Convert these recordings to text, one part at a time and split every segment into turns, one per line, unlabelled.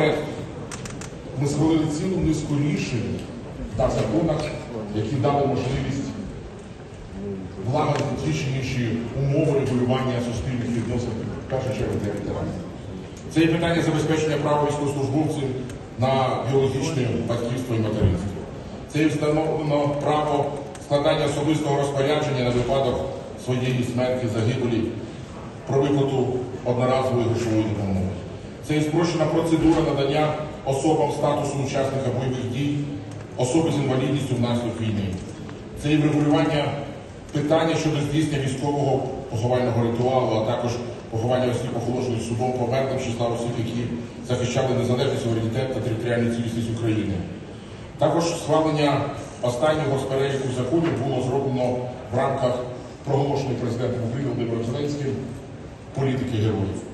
Насамперед, ми схвалили цілу низку рішень та законах, які дали можливість влагодити ті умови регулювання суспільних відносин, в першу чергу для ветеранів. Це і питання забезпечення права військовослужбовців на біологічне батьківство і материнство. Це і встановлено право складання особистого розпорядження на випадок своєї смерті, загибелі, про виплату одноразової грошової допомоги. Це і спрощена процедура надання особам статусу учасника бойових дій, особи з інвалідністю внаслідок війни. Це і врегулювання питання щодо здійснення військового поховального ритуалу, а також поховання осіб, охоложених судом померлим числа осіб, які захищали незалежність, суверенітет та територіальну цілісність України. Також схвалення останнього з законів було зроблено в рамках проголошеної президентом України Володимиром Зеленським політики героїв.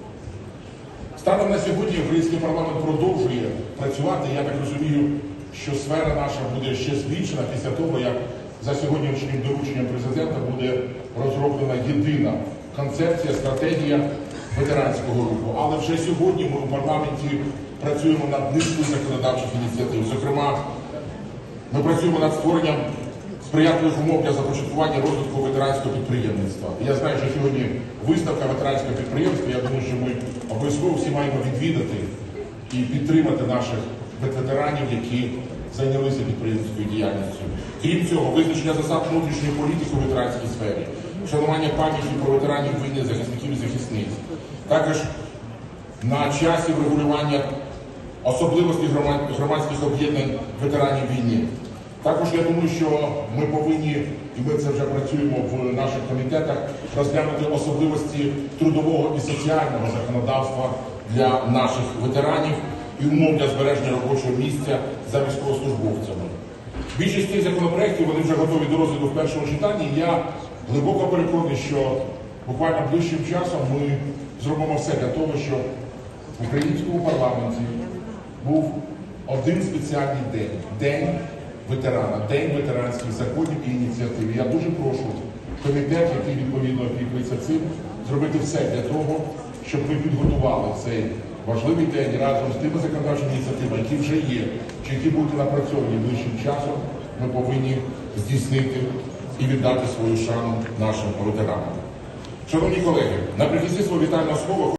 Станом на сьогодні український парламент продовжує працювати. Я так розумію, що сфера наша буде ще збільшена після того, як за сьогоднішнім дорученням президента буде розроблена єдина концепція, стратегія ветеранського руху. Але вже сьогодні ми у парламенті працюємо над низкою законодавчих ініціатив. Зокрема, ми працюємо над створенням сприятливих умов для започаткування розвитку ветеранського підприємництва. Я знаю, що сьогодні виставка ветеранського підприємства. Я думаю, що ми обов'язково всі маємо відвідати і підтримати наших ветеранів, які зайнялися підприємницькою діяльністю. Крім цього, визначення засад внутрішньої політики у ветеранській сфері, вшанування пам'яті про ветеранів війни, захисників і захисниць. Також на часі врегулювання особливості громадських об'єднань ветеранів війни. Також я думаю, що ми повинні, і ми це вже працюємо в наших комітетах, розглянути особливості трудового і соціального законодавства для наших ветеранів і умов для збереження робочого місця за військовослужбовцями. Більшість цих законопроєктів вони вже готові до розгляду в першому читанні. Я глибоко переконаний, що буквально ближчим часом ми зробимо все для того, щоб в українському парламенті був один спеціальний день день ветерана, день ветеранських законів і ініціатив. Я дуже прошу комітет, який відповідно опікується цим, зробити все для того, щоб ми підготували цей важливий день разом з тими законодавчими ініціативами, які вже є, чи які будуть напрацьовані ближчим часом. Ми повинні здійснити і віддати свою шану нашим ветеранам. Шановні колеги, наприкінці свого вітального слова.